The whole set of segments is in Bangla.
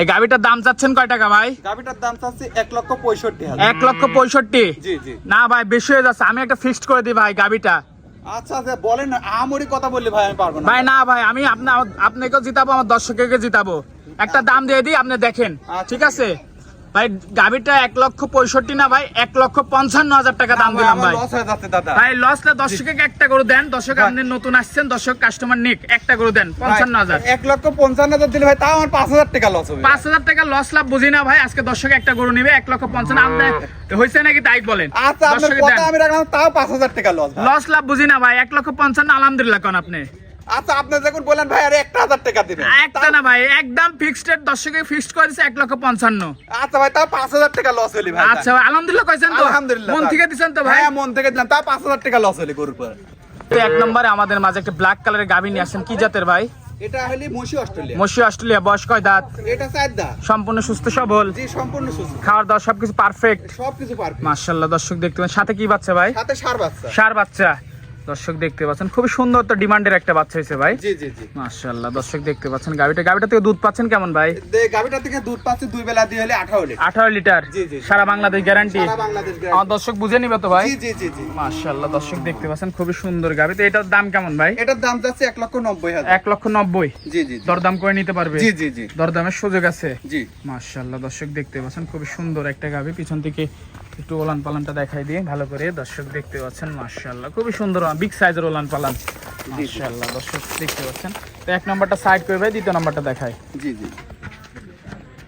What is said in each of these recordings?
এই গাবিটার দাম চাচ্ছেন কয় টাকা ভাই? দাম চাচ্ছি এক লক্ষ পঁয়ষট্টি এক লক্ষ পঁয়ষট্টি? জি জি। না ভাই বেশি হয়ে যাচ্ছে। আমি একটা ফিক্সড করে দিই ভাই গাবিটা আচ্ছা আচ্ছা বলেন আমরি কথা বললে ভাই আমি পারব না। ভাই না ভাই আমি আপনা আপনাকেও জিতাবো আমার দর্শককে জিতাবো। একটা দাম দিয়ে দিই আপনি দেখেন। আচ্ছা, ঠিক আছে। ভাই গাবিটা এক লক্ষ পঁয়ষট্টি না ভাই এক লক্ষ পঞ্চান্ন হাজার টাকা দাম দিলাম ভাই। হয়ে ভাই লসটা দর্শকে একটা করে দেন দর্শক আপনি নতুন আসছেন দর্শক কাস্টমার নিক একটা করে দেন পঞ্চান্ন হাজার। এক লক্ষ পঞ্চান্ন হাজার দিলে ভাই তাও আমার পাঁচ হাজার টাকা লস হবে। পাঁচ হাজার টাকা লস লাভ বুঝি না ভাই আজকে দর্শক একটা গরু নিবে এক লক্ষ পঞ্চান্ন আপনি হয়েছে নাকি তাই বলেন? আচ্ছা আপনার কথা আমি রাখলাম তাও পাঁচ হাজার টাকা লস লস লাভ বুঝি না ভাই এক লক্ষ পঞ্চান্ন আলহামদুলিল্লাহ কোন আপনি। আচ্ছা আপনি যখন বললেন ভাই আরে একটা হাজার টাকা দিবেন। একটা না ভাই একদম ফিক্সড রেট দর্শকে ফিক্সড করে দিছে এক লক্ষ পঞ্চান্ন। আচ্ছা ভাই তাও পাঁচ হাজার টাকা লস হলি ভাই আচ্ছা আলহামদুলিল্লাহ কইছেন তো। আলহামদুলিল্লাহ মন থেকে দিছেন তো ভাই। হ্যাঁ মন থেকে দিলাম। তাও পাঁচ হাজার টাকা লস হলি গরুর পর তো এক নম্বরে আমাদের মাঝে একটা ব্ল্যাক কালারের গাভী নিয়ে আসছেন। কি জাতের ভাই? এটা হলি মসি অস্ট্রেলিয়া। মসি অস্ট্রেলিয়া বয়স কয় দাঁত? এটা চার দা সম্পূর্ণ সুস্থ সবল? জি সম্পূর্ণ সুস্থ। খাওয়ার দাওয়া সবকিছু পারফেক্ট সবকিছু পারবে মার্শাল্লাহ দর্শক দেখতে পাচ্ছেন। সাথে কি বাচ্চা ভাই? সাথে সার বাচ্চা। সার বাচ্চা। দর্শক দেখতে পাচ্ছেন খুবই সুন্দর তো ডিমান্ডের একটা বাচ্চা হয়েছে ভাই। জি জি জি। মার্শাল্লাহ দর্শক দেখতে পাচ্ছেন গাভিটা গাভিটা থেকে দুধ পাচ্ছেন কেমন ভাই? দে- গাভীটা থেকে দুধ পাচ্ছে দুই বেলা দিয়ে হলে আঠারো লিটার। আঠারো লিটার? জি, জি। সারা বাংলাদেশ গ্যারান্টি সারা বাংলাদেশ আমার guarantee। দর্শক বুঝে নিবে তো ভাই? জি জি জি জি। মার্শাল্লাহ দর্শক দেখতে পাচ্ছেন খুবই সুন্দর গাভি তো এটার দাম কেমন ভাই? এটার দাম যাচ্ছে এক লক্ষ নব্বই হাজার। এক লক্ষ নব্বই? জি জি জি। দরদাম করে নিতে পারবে? জি জি জি। দরদামের সুযোগ আছে? জি। মার্শাল্লাহ দর্শক দেখতে পাচ্ছেন খুবই সুন্দর একটা গাভি পিছন থেকে একটু ওলান পালানটা দেখাই দিয়ে ভালো করে দর্শক দেখতে পাচ্ছেন মার্শাল্লাহ খুবই সুন্দর বিগ সাইজের ওলান পালান মার্শাল্লাহ দর্শক দেখতে পাচ্ছেন। তো এক নম্বরটা সাইড করে ভাই দ্বিতীয় নম্বরটা দেখায় জি জি।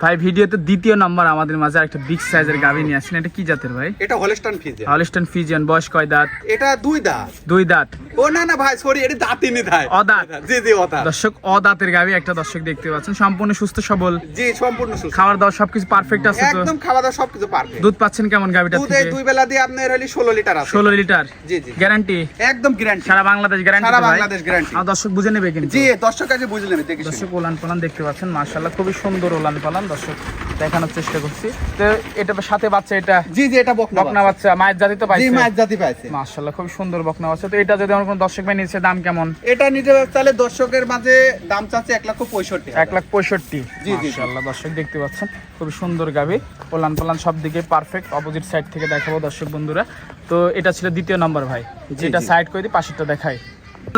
ভাই ভিডিওতে দ্বিতীয় নম্বর আমাদের মাঝে একটা বিগ সাইজের গাভি নিয়ে আসছেন। এটা কি জাতের ভাই? এটা হলস্টান ফিজে হলিস্টন ফিজিয়ান বয়স কয় দাঁত? এটা দুই দাঁত। দুই দাঁত। ও না না ভাই সরি এটা দাঁতই নি ভাই। অদাঁত। জি জি অদাঁত। দর্শক অদাঁতের গাভি একটা দর্শক দেখতে পাচ্ছেন। সম্পূর্ণ সুস্থ সবল। জি সম্পূর্ণ সুস্থ। খাবার দাওয়া সবকিছু পারফেক্ট আছে তো? একদম খাওয়া দাওয়া সবকিছু পারবে দুধ পাচ্ছেন কেমন গাভিটা দুধ দুই বেলা দিয়ে আপনার হলি ষোলো লিটার আছে। ষোলো লিটার জি জি। গ্যারান্টি একদম গ্যারান্টি সারা বাংলাদেশ গ্যারান্টি সারা বাংলাদেশ গ্যারান্টি আমার দর্শক বুঝে নেবে কিন্তু। জি দর্শক কাছে বুঝলেন দেখি শুনি। দর্শক ওলান পালান দেখতে পাচ্ছেন মার্শাল্লাহ খুবই সুন্দর ওলান পালান। দর্শক দেখানোর চেষ্টা করছি। তো এটা সাথে বাচ্চা এটা জি জি এটা বকনা বাচ্চা। মায়ের জাতি তো জি পাইছে। মাছ জাতি পাইছে। মার্শাল্লাহ খুবই সুন্দর বকনা বাচ্চা। তো এটা যদি আমার কোনো দর্শক ভাই নিচ্ছে দাম কেমন? এটা নিতে তাহলে দর্শকের মাঝে দাম চাচ্ছে এক লক্ষ পঁয়ষট্টি এক লাখ পঁয়ষট্টি। জি, জি। মাশাআল্লাহ দর্শক দেখতে পাচ্ছেন খুবই সুন্দর গাবি। পোলান পোলান সব দিকে পারফেক্ট অপোজিট সাইড থেকে দেখাবো দর্শক বন্ধুরা। তো এটা ছিল দ্বিতীয় নাম্বার ভাই। যেটা সাইড করে দিই পাশেরটা দেখাই।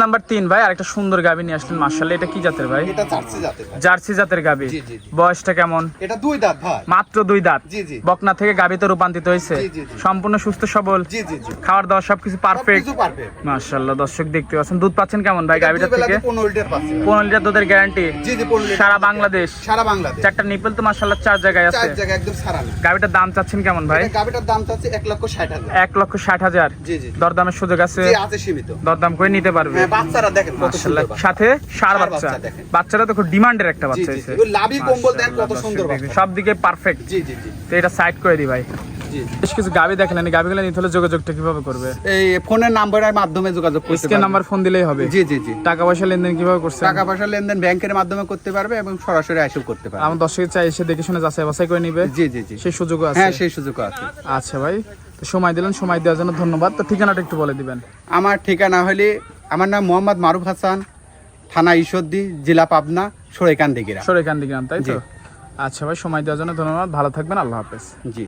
নাম্বার তিন ভাই আরেকটা সুন্দর গাবি নিয়ে আসলেন মার্শাল্লাহ এটা কি জাতের ভাই? এটা জার্সি জাতের। জার্সি গাবি। বয়সটা কেমন? এটা দুই দাঁত ভাই। মাত্র দুই দাঁত। বকনা থেকে গাবিতে রূপান্তরিত হয়েছে। সম্পূর্ণ সুস্থ সবল। খাওয়ার দাওয়া সবকিছু পারফেক্ট মার্শাল্লাহ দর্শক দেখতে পাচ্ছেন। দুধ পাচ্ছেন কেমন ভাই গাবিটা থেকে? পনেরো লিটার দুধের গ্যারান্টি সারা বাংলাদেশ। সারা বাংলাদেশ। চারটা নিপল তো মার্শাল্লাহ চার জায়গায় আছে। গাবিটার দাম চাচ্ছেন কেমন ভাই? দাম চাচ্ছে এক লক্ষ ষাট হাজার। এক লক্ষ ষাট হাজার। দরদামের সুযোগ আছে। দরদাম করে নিতে পারবে। হ্যাঁ বাচ্চারা দেখেন কত সাথে সার বাচ্চা। বাচ্চা বাচ্চারা তো খুব ডিমান্ডের একটা বাচ্চা জি হয়েছে। জি। ওই লাভি কম্বল দেন কত সুন্দর সব দিকে পারফেক্ট জি জি জি। তো এটা সাইড করে দি ভাই। বেশ কিছু গাবি দেখলেন গাবিগুলো নিতে হলে যোগাযোগটা কীভাবে করবে? এই ফোনের নাম্বারের মাধ্যমে যোগাযোগ করতে পারবে। নাম্বার ফোন দিলেই হবে। জি জি জি। টাকা পয়সা লেনদেন কীভাবে করছে টাকা পয়সা লেনদেন ব্যাংকের মাধ্যমে করতে পারবে এবং সরাসরি এসেও করতে পারবে। আমার দর্শকের চাই এসে দেখে শুনে যাচাই বাছাই করে নিবে। জি জি জি। সেই সুযোগও আছে। হ্যাঁ সেই সুযোগ আছে। আচ্ছা ভাই তো সময় দিলেন। সময় দেওয়ার জন্য ধন্যবাদ। তো ঠিকানাটা একটু বলে দিবেন। আমার ঠিকানা হলে আমার নাম মোহাম্মদ মারুফ হাসান থানা ঈশ্বরদি জেলা পাবনা সরেকান সরেকান্দিগ্রাম তাই তো। আচ্ছা ভাই সময় দেওয়ার জন্য ধন্যবাদ। ভালো থাকবেন আল্লাহ হাফেজ। জি।